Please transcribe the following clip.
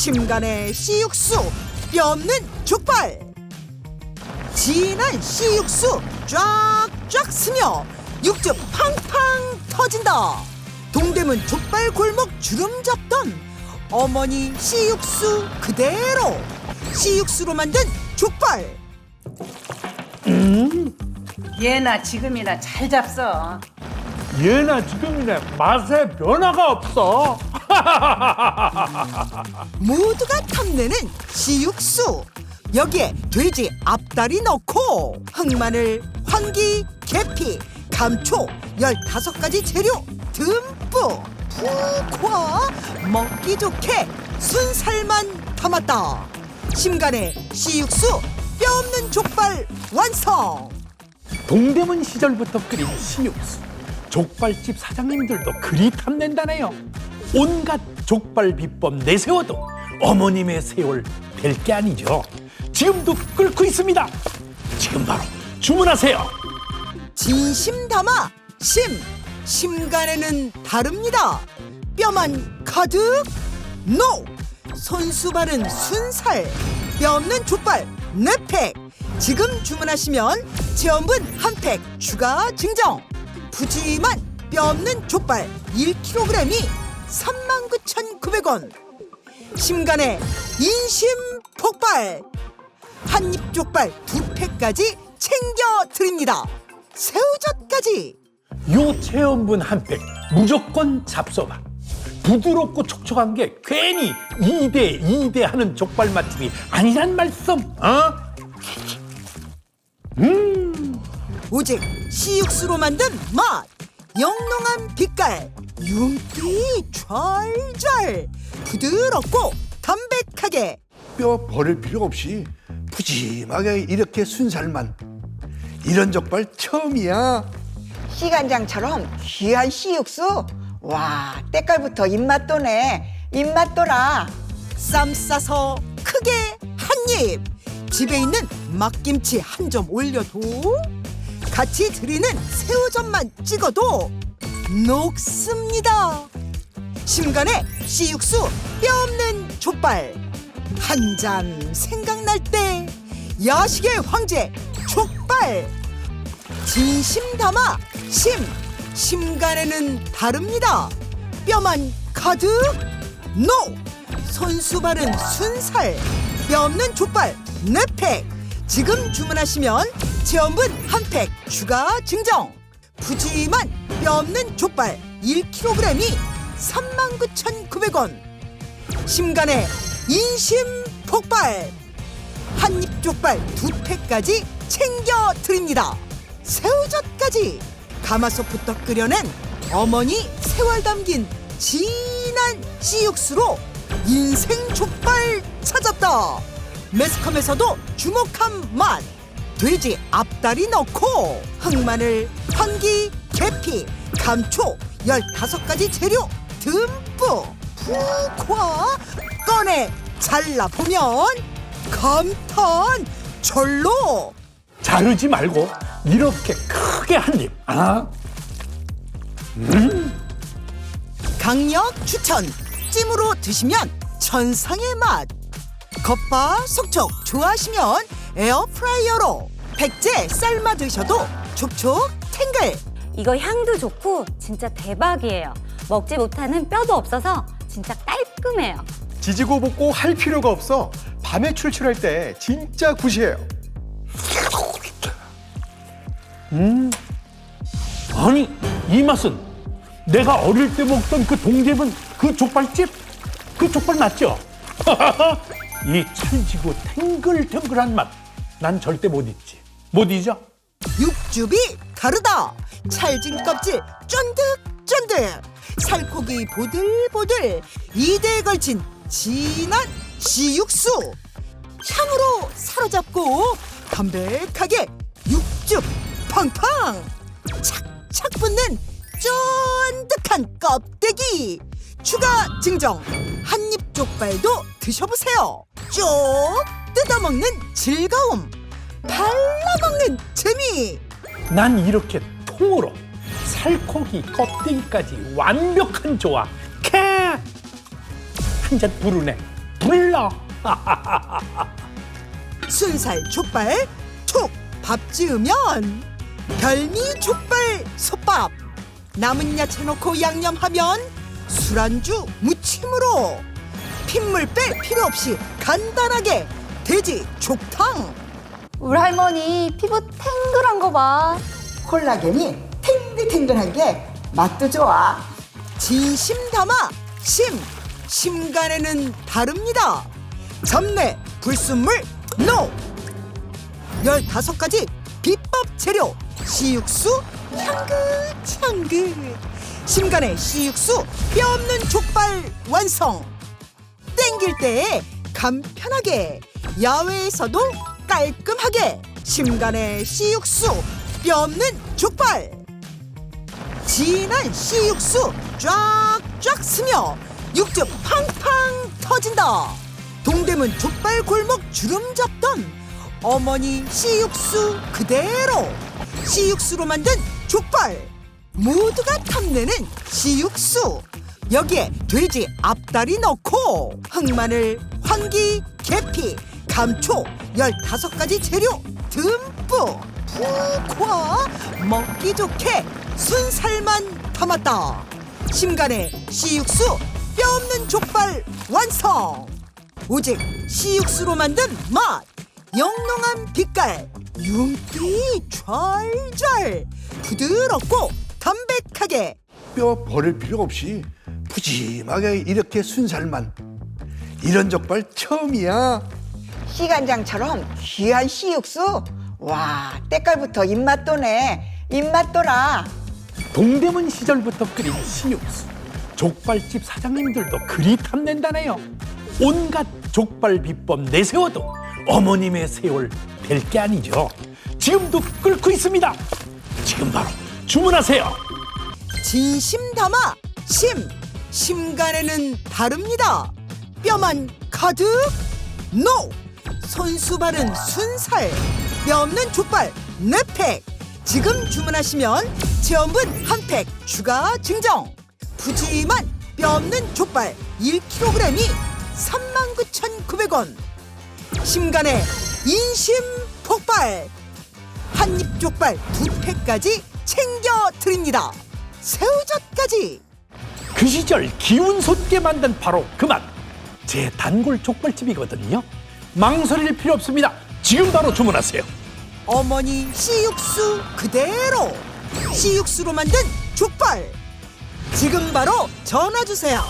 심간의 씨육수 뼈 없는 족발 진한 씨육수 쫙쫙 스며 육즙 팡팡 터진다 동대문 족발 골목 주름 잡던 어머니 씨육수 그대로 씨육수로 만든 족발 얘나 지금이나 잘 잡서. 얘나 지금이네 맛에 변화가 없어. 모두가 탐내는 씨육수 여기에 돼지 앞다리 넣고 흑마늘, 황기, 계피, 감초 15가지 재료 듬뿍 푹과 먹기 좋게 순살만 담았다 심간의 씨육수 뼈 없는 족발 완성 동대문 시절부터 끓인 씨육수. 족발집 사장님들도 그리 탐낸다네요. 온갖 족발 비법 내세워도 어머님의 세월 될 게 아니죠. 지금도 끓고 있습니다. 지금 바로 주문하세요. 진심 담아 심 심간에는 다릅니다 뼈만 가득 노 손수 바른 순살 뼈 없는 족발 네팩 지금 주문하시면 체험분 한 팩 추가 증정 푸짐한 뼈 없는 족발 1kg이 39,900원 심간의 인심 폭발 한입 족발 두 팩까지 챙겨 드립니다. 새우젓까지 요 체험분 한 팩 무조건 잡숴봐. 부드럽고 촉촉한 게 괜히 이대이대 하는 족발 맛집이 아니란 말씀. 어? 오직 씨육수로 만든 맛 영롱한 빛깔 윤기 촤알촤알 부드럽고 담백하게. 뼈 버릴 필요 없이 푸짐하게 이렇게 순살만. 이런 족발 처음이야. 시간장처럼 귀한 씨육수. 와 때깔부터 입맛 도네. 입맛 돌아 쌈 싸서 크게 한입. 집에 있는 막김치 한 점 올려도 같이 드리는 새우젓만 찍어도 녹습니다. 심간의 씨육수 뼈 없는 족발. 한 잔 생각날 때 야식의 황제 족발. 진심 담아 심. 심간에는 다릅니다. 뼈만 가득 노. 손수 바른 순살. 뼈 없는 족발 네팩. 지금 주문하시면 체험분 한 팩 추가 증정 푸짐한 뼈 없는 족발 1kg이 39,900원 심간의 인심 폭발 한입 족발 두 팩까지 챙겨 드립니다. 새우젓까지 가마솥부터 끓여낸 어머니 세월 담긴 진한 씨육수로 인생 족발 찾았다. 매스컴에서도 주목한 맛. 돼지 앞다리 넣고 흑마늘, 황기, 계피, 감초 15가지 재료 듬뿍 푹과 꺼내 잘라보면 감탄 절로 자르지 말고 이렇게 크게 한 입. 아? 강력 추천 찜으로 드시면 천상의 맛 겉바 속촉 좋아하시면 에어프라이어로 백제 삶아 드셔도 촉촉 탱글 이거 향도 좋고 진짜 대박이에요. 먹지 못하는 뼈도 없어서 진짜 깔끔해요. 지지고 볶고 할 필요가 없어 밤에 출출할 때 진짜 굿이에요. 아니 이 맛은 내가 어릴 때 먹던 그 동대문 그 족발집 그 족발 맞죠? 이 찰지고 탱글탱글한 맛. 난 절대 못 잊지. 못 잊어? 육즙이 다르다. 찰진 껍질 쫀득쫀득. 살코기 보들보들. 이대에 걸친 진한 씨육수. 향으로 사로잡고 담백하게 육즙 팡팡. 착착 붙는 쫀득한 껍데기. 추가 증정. 한입 족발도 드셔보세요 쭉 뜯어먹는 즐거움 발라먹는 재미. 난 이렇게 통으로 살코기 껍데기까지 완벽한 조화. 캐! 한잔 부르네. 불러. 순살 족발 툭밥 지으면 별미 족발 솥밥. 남은 야채 넣고 양념하면 술안주 무침으로 핏물 뺄 필요 없이 간단하게 돼지 족탕. 우리 할머니 피부 탱글한 거 봐. 콜라겐이 탱글탱글한 게 맛도 좋아. 진심 담아 심 심간에는 다릅니다. 잡내 불순물 노. 열다섯 가지 비법 재료 씨육수 향긋 향긋. 심간의 씨육수 뼈 없는 족발 완성 땡길 때 간편하게 야외에서도 깔끔하게 심간의 씨육수 뼈 없는 족발. 진한 씨육수 쫙쫙 스며 육즙 팡팡 터진다. 동대문 족발 골목 주름 잡던 어머니 씨육수 그대로 씨육수로 만든 족발. 모두가 탐내는 씨육수 여기에 돼지 앞다리 넣고 흑마늘 황기 계피 감초 열다섯 가지 재료 듬뿍 푹와 먹기 좋게 순살만 담았다. 심간의 씨육수 뼈 없는 족발 완성! 오직 씨육수로 만든 맛! 영롱한 빛깔! 윤기 잘 부드럽고 담백하게! 뼈 버릴 필요 없이 푸짐하게 이렇게 순살만 이런 족발 처음이야 시간장처럼 귀한 씨육수. 와, 때깔부터 입맛 도네. 입맛 돌아. 동대문 시절부터 끓인 씨육수. 족발집 사장님들도 그리 탐낸다네요. 온갖 족발 비법 내세워도 어머님의 세월 될 게 아니죠. 지금도 끓고 있습니다. 지금 바로 주문하세요. 진심 담아 심 심간에는 다릅니다. 뼈만 가득? 노 손수 바른 순살 뼈 없는 족발 네팩. 지금 주문하시면 체험분 한 팩 추가 증정. 푸짐한 뼈 없는 족발 1kg이 39,900원. 심간의 인심 폭발. 한입 족발 두 팩까지 챙겨 드립니다. 새우젓까지 그 시절 기운 솟게 만든 바로 그 맛. 제 단골 족발집이거든요. 망설일 필요 없습니다. 지금 바로 주문하세요. 어머니 씨육수 그대로 씨육수로 만든 족발 지금 바로 전화 주세요.